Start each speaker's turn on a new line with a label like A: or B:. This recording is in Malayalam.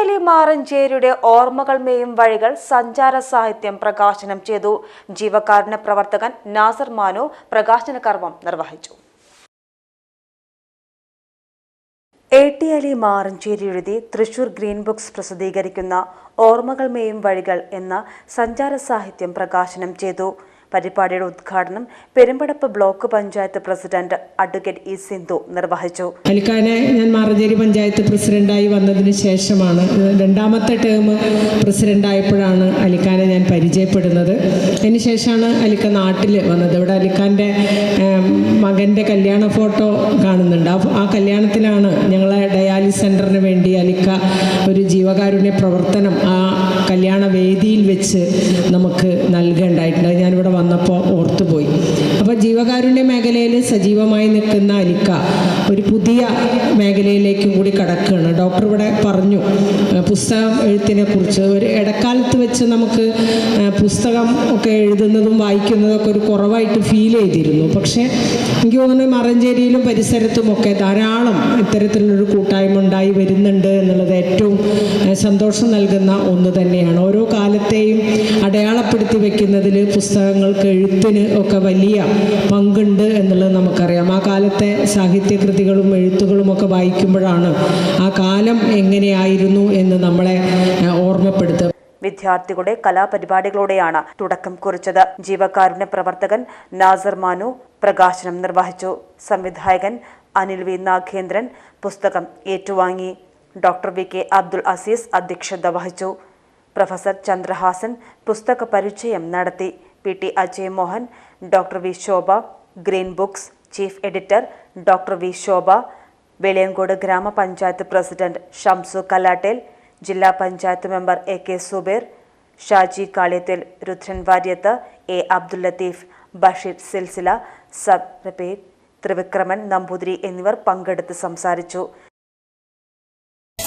A: അലി മാറഞ്ചേരിയുടെ ഓർമ്മകൾ മേയും വഴികൾ സഞ്ചാര സാഹിത്യം പ്രകാശനം ചെയ്തു. ജീവകാരുണ്യ പ്രവർത്തകൻ നാസർ മാനു പ്രകാശന കർമ്മം നിർവഹിച്ചു. അലി മാറഞ്ചേരി എഴുതി തൃശൂർ ഗ്രീൻ ബുക്സ് പ്രസിദ്ധീകരിക്കുന്ന ഓർമ്മകൾ മേയും വഴികൾ എന്ന സഞ്ചാര സാഹിത്യം പ്രകാശനം ചെയ്തു. പരിപാടിയുടെ ഉദ്ഘാടനം Perumpadappu block panchayat president advocate E Sindhu നിർവഹിച്ചു.
B: അലിക്കാനെ ഞാൻ മാറഞ്ചേരി പഞ്ചായത്ത് പ്രസിഡന്റായി വന്നതിന് ശേഷമാണ് രണ്ടാമത്തെ ടേം പ്രസിഡന്റായപ്പോഴാണ് അലിക്കാനെ ഞാൻ പരിചയപ്പെടുന്നത്. അതിനുശേഷമാണ് അലിക്ക നാട്ടിൽ വന്നത്. ഇവിടെ അലിക്കാന്റെ മകന്റെ കല്യാണ ഫോട്ടോ കാണുന്നുണ്ട്. ആ കല്യാണത്തിലാണ് ഞങ്ങളെ ഡയാലിസ് സെന്ററിന് വേണ്ടി അലിക്ക ഒരു ജീവകാരുണ്യ പ്രവർത്തനം ആ കല്യാണ വേദിയിൽ വെച്ച് നമുക്ക് നൽകേണ്ടായിട്ടുണ്ട്. ഞാനിവിടെ വന്നപ്പോൾ ഓർത്തുപോയി. അപ്പോൾ ജീവകാരുണ്യ മേഖലയിൽ സജീവമായി നിൽക്കുന്ന അലിക്ക ഒരു പുതിയ മേഖലയിലേക്കും കൂടി കടക്കുകയാണ്. ഡോക്ടർ ഇവിടെ പറഞ്ഞു പുസ്തകം എഴുത്തിനെ കുറിച്ച്. ഒരു ഇടക്കാലത്ത് വെച്ച് നമുക്ക് പുസ്തകം ഒക്കെ എഴുതുന്നതും വായിക്കുന്നതും ഒക്കെ ഒരു കുറവായിട്ട് ഫീൽ ചെയ്തിരുന്നു. പക്ഷേ എനിക്ക് തോന്നുന്നു മറഞ്ചേരിയിലും പരിസരത്തുമൊക്കെ ധാരാളം ഇത്തരത്തിലുള്ളൊരു കൂട്ടായ്മ ഉണ്ടായി വരുന്നുണ്ട് എന്നുള്ളത് ഏറ്റവും സന്തോഷം നൽകുന്ന ഒന്ന് തന്നെയാണ്. ഓരോ കാലത്തെയും അടയാളപ്പെടുത്തി വെക്കുന്നതിൽ പുസ്തകങ്ങൾക്ക് എഴുത്തിന് ഒക്കെ വലിയ പങ്കുണ്ട് എന്നുള്ളത് നമുക്കറിയാം. ആ കാലത്തെ സാഹിത്യകൃതികളും എഴുത്തുകളും ഒക്കെ വായിക്കുമ്പോഴാണ് ആ കാലം എങ്ങനെയായിരുന്നു എന്ന് നമ്മളെ ഓർമ്മപ്പെടുത്തുക.
A: വിദ്യാർത്ഥികളുടെ കലാപരിപാടികളോടെയാണ് തുടക്കം കുറിച്ചത്. ജീവകാരുണ്യ പ്രവർത്തകൻ നാസർ മാനു പ്രകാശനം നിർവഹിച്ചു. സംവിധായകൻ അനിൽ വി നാഗേന്ദ്രൻ പുസ്തകം ഏറ്റുവാങ്ങി. Doctor V K Abdul Azeez അധ്യക്ഷത വഹിച്ചു. പ്രൊഫസർ ചന്ദ്രഹാസൻ പുസ്തക പരിചയം നടത്തി. P T Ajay Mohan doctor V Shobha green books chief editor doctor V Shobha Veliyankode ഗ്രാമപഞ്ചായത്ത് പ്രസിഡന്റ് ഷംസു കല്ലാട്ടേൽ ജില്ലാ panchayat member A K Zubair Shaji Kaliyathil Rudran Variyath A Abdul Latheef Basheer Silsila sub റബീർ ത്രിവിക്രമൻ നമ്പൂതിരി എന്നിവർ പങ്കെടുത്ത് സംസാരിച്ചു.